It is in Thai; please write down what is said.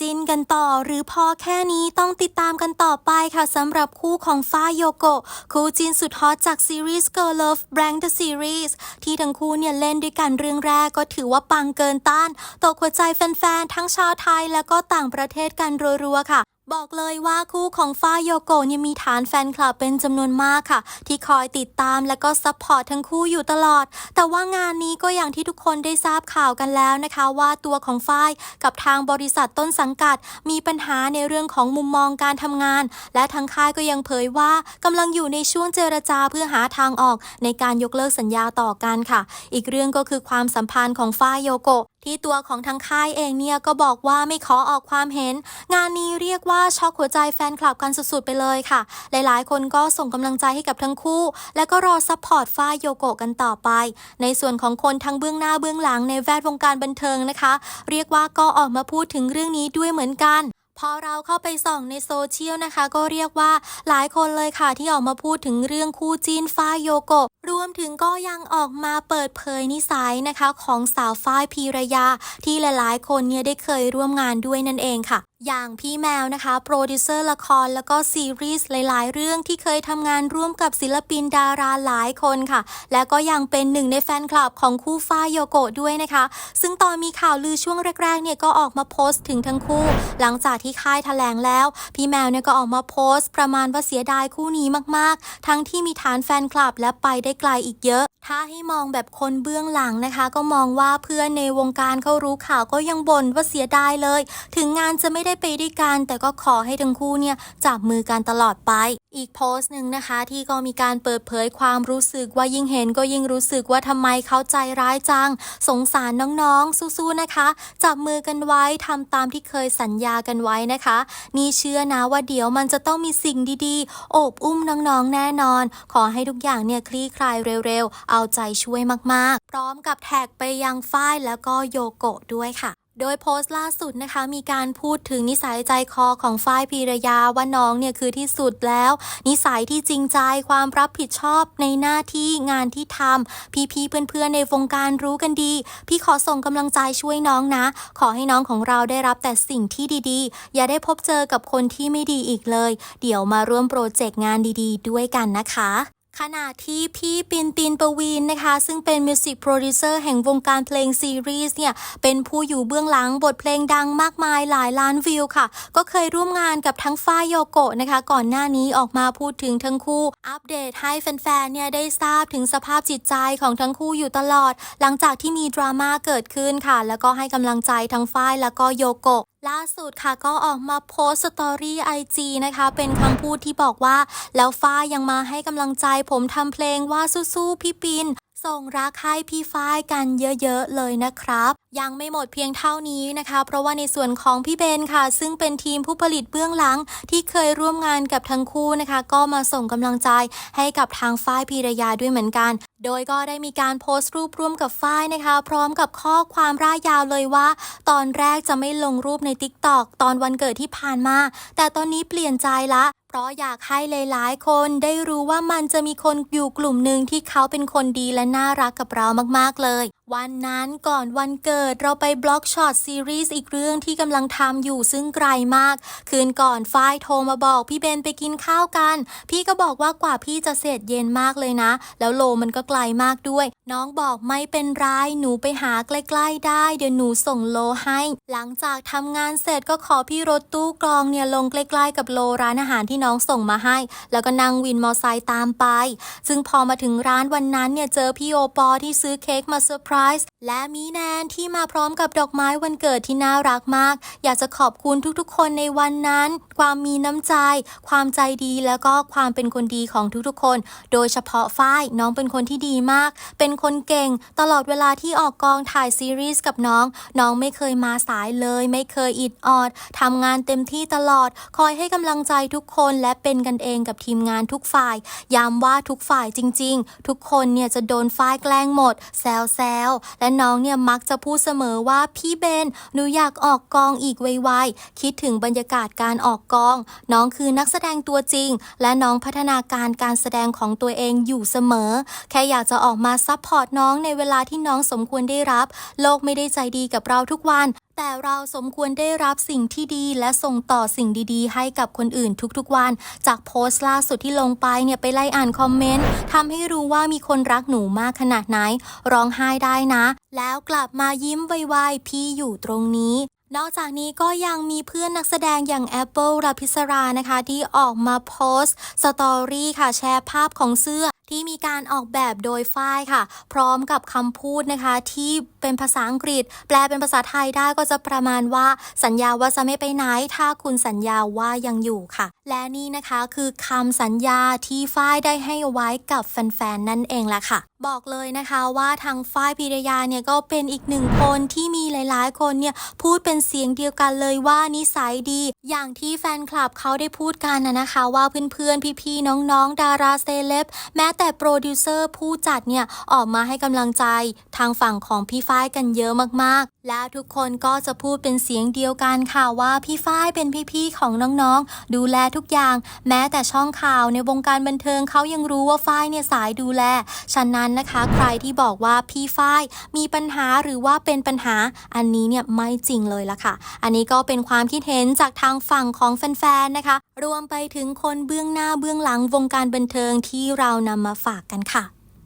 จินกันต่อ หรือพอแค่นี้ต้องติดตามกันต่อไปค่ะสำหรับคู่ของฟ้าโยโกะคู่จินสุดฮอตจากซีรีส์ Girl Love Brand the Series ที่ทั้งคู่เนี่ยเล่นด้วยกันเรื่องแรกก็ถือว่าปังเกินต้าน ตกหัวใจแฟนๆ ทั้งชาวไทยแล้วก็ต่างประเทศกันรัวๆค่ะ บอกเลยว่าคู่ของฟ้าโยโกะเนี่ยมีฐานแฟนคลับเป็นจำนวนมากค่ะ ที่คอยติดตามและก็ซัพพอร์ตทั้งคู่อยู่ตลอด แต่ว่างานนี้ก็อย่างที่ทุกคนได้ทราบข่าวกันแล้วนะคะ ว่าตัวของฝ้ายกับทางบริษัทต้นสังกัด มีปัญหาในเรื่องของมุมมองการทำงาน และทางค่ายก็ยังเผยว่ากำลังอยู่ในช่วงเจรจาเพื่อหาทางออก ในการยกเลิกสัญญาต่อกันค่ะ อีกเรื่องก็คือความสัมพันธ์ของฝ้ายโยโกะ ที่ตัวของทั้งค่ายเองเนี่ยก็บอกว่าไม่ขอออกความเห็น งานนี้เรียกว่าช็อกหัวใจแฟนคลับกันสุดๆไปเลยค่ะ หลายๆ คนก็ส่งกำลังใจให้กับทั้งคู่ และก็รอซัพพอร์ตฝ้ายโยโกะกันต่อไป ในส่วนของคนทั้งเบื้องหน้าเบื้องหลังในแวดวงการบันเทิงนะคะ เรียกว่าก็ออกมาพูดถึงเรื่องนี้ด้วยเหมือนกัน พอเราเข้าไปส่องในโซเชียลนะคะ ก็เรียกว่าหลายคนเลยค่ะที่ออกมาพูดถึงเรื่องคู่จีนฝ้ายโยโกะรวมถึงก็ยังออกมาเปิดเผยนิสัยนะคะ ของสาวฝ้ายพีรยา ที่หลายๆ คนเนี่ยได้เคยร่วมงานด้วยนั่นเองค่ะ อย่างพี่แมวนะคะ โปรดิวเซอร์ละครแล้วก็ซีรีส์หลาย ๆ เรื่องที่เคยทำงานร่วมกับศิลปินดาราหลายคนค่ะ และก็ยังเป็นหนึ่งในแฟนคลับของคู่ฝ้าโยโกะด้วยนะคะ ซึ่งตอนมีข่าวลือช่วงแรก ๆ เนี่ยก็ออกมาโพสต์ถึงทั้งคู่ หลังจากที่ค่ายแถลงแล้ว พี่แมวเนี่ยก็ออกมาโพสต์ ประมาณว่าเสียดายคู่นี้มาก ๆ ทั้งที่มีฐานแฟนคลับและไปได้ไกลอีกเยอะ ถ้าให้มองแบบคนเบื้องหลังนะคะ ก็มองว่าเพื่อนในวงการเขารู้ข่าวก็ยังบ่นว่าเสียดายเลย ถึงงานจะไม่ได้ไปด้วยกัน แต่ก็ขอให้ทั้งคู่เนี่ยจับมือกันตลอดไป อีกโพสต์หนึ่งนะคะที่ก็มีการเปิดเผยความรู้สึกว่ายิ่งเห็นก็ยิ่งรู้สึกว่าทำไมเขาใจร้ายจัง สงสารน้องๆสู้ๆนะคะ จับมือกันไว้ทำตามที่เคยสัญญากันไว้นะคะ นี่เชื่อนะว่าเดี๋ยวมันจะต้องมีสิ่งดีๆ โอบอุ้มน้องๆแน่นอน ขอให้ทุกอย่างเนี่ยคลี่คลายเร็วๆ เอาใจช่วยมากๆ พร้อมกับแท็กไปยังฝ้ายแล้วก็โยโกะด้วยค่ะ โดยโพสต์ล่าสุดนะคะ มีการพูดถึงนิสัยใจคอของฝ้ายพีรยาว่าน้องเนี่ยคือที่สุดแล้ว นิสัยที่จริงใจความรับผิดชอบในหน้าที่งานที่ทำพี่ๆเพื่อนๆในวงการรู้กันดี พี่ขอส่งกำลังใจช่วยน้องนะ ขอให้น้องของเราได้รับแต่สิ่งที่ดีๆ อย่าได้พบเจอกับคนที่ไม่ดีอีกเลย เดี๋ยวมาร่วมโปรเจกต์งานดีๆ ด้วยกันนะคะ ขณะที่พี่ปินปินปวีนนะคะ ซึ่งเป็นมิวสิกโปรดิวเซอร์แห่งวงการเพลงซีรีส์เนี่ย เป็นผู้อยู่เบื้องหลังบทเพลงดังมากมายหลายล้านวิวค่ะ ก็เคยร่วมงานกับทั้งฝ้ายโยโกะนะคะ ก่อนหน้านี้ออกมาพูดถึงทั้งคู่ อัปเดตให้แฟนๆเนี่ยได้ทราบถึงสภาพจิตใจของทั้งคู่อยู่ตลอด หลังจากที่มีดราม่าเกิดขึ้นค่ะ แล้วก็ให้กำลังใจทั้งฝ้ายแล้วก็โยโกะล่าสุดค่ะก็ออกมาโพสต์สตอรี่ไอจีนะคะ เป็นคำพูดที่บอกว่า แล้วฟ้ายยังมาให้กำลังใจผมทำเพลงว่าสู้ๆพี่ปิน ส่งรักให้พี่ฝ้ายกันเยอะๆเลยนะครับ ยังไม่หมดเพียงเท่านี้นะคะ เพราะว่าในส่วนของพี่เบนค่ะ ซึ่งเป็นทีมผู้ผลิตเบื้องหลังที่เคยร่วมงานกับทั้งคู่นะคะ ก็มาส่งกำลังใจให้กับทางฝ้ายพีรยาด้วยเหมือนกัน โดยก็ได้มีการโพสต์รูปร่วมกับฝ้ายนะคะ พร้อมกับข้อความร่ายยาวเลยว่า ตอนแรกจะไม่ลงรูปใน t ิ k t o k ตอนวันเกิดที่ผ่านมา แต่ตอนนี้เปลี่ยนใจละ เพราะอยากให้หลายๆ คนได้รู้ว่ามันจะมีคนอยู่กลุ่มหนึ่งที่เขาเป็นคนดีและน่ารักกับเรามากๆเลย วันนั้นก่อนวันเกิดเราไปบล็อกช็อตซีรีส์อีกเรื่องที่กำลังทำอยู่ซึ่งไกลมาก คืนก่อนฝ้ายโทรมาบอกพี่เบนไปกินข้าวกัน พี่ก็บอกว่ากว่าพี่จะเสร็จเย็นมากเลยนะ แล้วโลมันก็ไกลมากด้วย น้องบอกไม่เป็นไรหนูไปหาใกล้ ๆ ได้ เดี๋ยวหนูส่งโลให้ หลังจากทำงานเสร็จก็ขอพี่รถตู้กรองเนี่ยลงใกล้ ๆ กับโลร้านอาหารที่น้องส่งมาให้ แล้วก็นั่งวินมอไซค์ตามไป ซึ่งพอมาถึงร้านวันนั้นเนี่ยเจอพี่โอปอที่ซื้อเค้กมาเซอร์ไพรส์ และมีแนนที่มาพร้อมกับดอกไม้วันเกิดที่น่ารักมาก อยากจะขอบคุณทุกๆ คนในวันนั้น ความมีน้ำใจ ความใจดีแล้วก็ความเป็นคนดีของทุกๆ คน โดยเฉพาะฝ้ายน้องเป็นคนที่ดีมาก เป็นคนเก่ง ตลอดเวลาที่ออกกองถ่ายซีรีส์กับน้อง น้องไม่เคยมาสายเลย ไม่เคยอิดออดทำงานเต็มที่ตลอด คอยให้กำลังใจทุกคนและเป็นกันเองกับทีมงานทุกฝ่ายย้ำว่าทุกฝ่ายจริง ๆ ทุกคนเนี่ยจะโดนฝ้ายแกล้งหมดแซวๆและและน้องเนี่ยมักจะพูดเสมอว่าพี่เบนหนูอยากออกกองอีกไวๆคิดถึงบรรยากาศการออกกอง น้องคือนักแสดงตัวจริง และน้องพัฒนาการการแสดงของตัวเองอยู่เสมอ แค่อยากจะออกมาซัพพอร์ตน้องในเวลาที่น้องสมควรได้รับ โลกไม่ได้ใจดีกับเราทุกวันแต่เราสมควรได้รับสิ่งที่ดีและส่งต่อสิ่งดีๆ ให้กับคนอื่นทุกๆวัน จากโพสต์ล่าสุดที่ลงไปเนี่ยไปไล่อ่านคอมเมนต์ทำให้รู้ว่ามีคนรักหนูมากขนาดไหน ร้องไห้ได้นะแล้วกลับมายิ้มไวๆพี่อยู่ตรงนี้ นอกจากนี้ก็ยังมีเพื่อนนักแสดงอย่าง Apple ราพิศรานะคะ ที่ออกมาโพสต์สตอรี่ค่ะแชร์ภาพของเสื้อ ที่มีการออกแบบโดยฝ้ายค่ะ พร้อมกับคำพูดนะคะ ที่เป็นภาษาอังกฤษ แปลเป็นภาษาไทยได้ก็จะประมาณว่าสัญญาว่าจะไม่ไปไหน ถ้าคุณสัญญาว่ายังอยู่ค่ะ และนี่นะคะคือคำสัญญาที่ฝ้ายได้ให้ไว้กับแฟนๆนั่นเองแหละค่ะบอกเลยนะคะว่าทางฝ้ายพิรยาเนี่ยก็เป็นอีกหนึ่งคนที่มีหลายๆ คนเนี่ยพูดเป็นเสียงเดียวกันเลยว่านิสัยดี อย่างที่แฟนคลับเขาได้พูดกันนะนะคะ ว่าเพื่อนๆ พี่ๆ น้องๆ ดาราเซเลบแม้แต่โปรดิวเซอร์ผู้จัดเนี่ยออกมาให้กำลังใจทางฝั่งของพี่ฝ้ายกันเยอะมากๆ แล้วทุกคนก็จะพูดเป็นเสียงเดียวกันค่ะว่าพี่ฝ้ายเป็นพี่ๆของน้องๆ ดูแลทุกอย่าง แม้แต่ช่องข่าวในวงการบันเทิงเขายังรู้ว่าฝ้ายเนี่ยสายดูแล ฉะนั้นนะคะใครที่บอกว่าพี่ฝ้ายมีปัญหาหรือว่าเป็นปัญหาอันนี้เนี่ยไม่จริงเลยละค่ะ อันนี้ก็เป็นความคิดเห็นจากทางฝั่งของแฟนๆนะคะ รวมไปถึงคนเบื้องหน้าเบื้องหลังวงการบันเทิงที่เรานำมาฝากกันค่ะ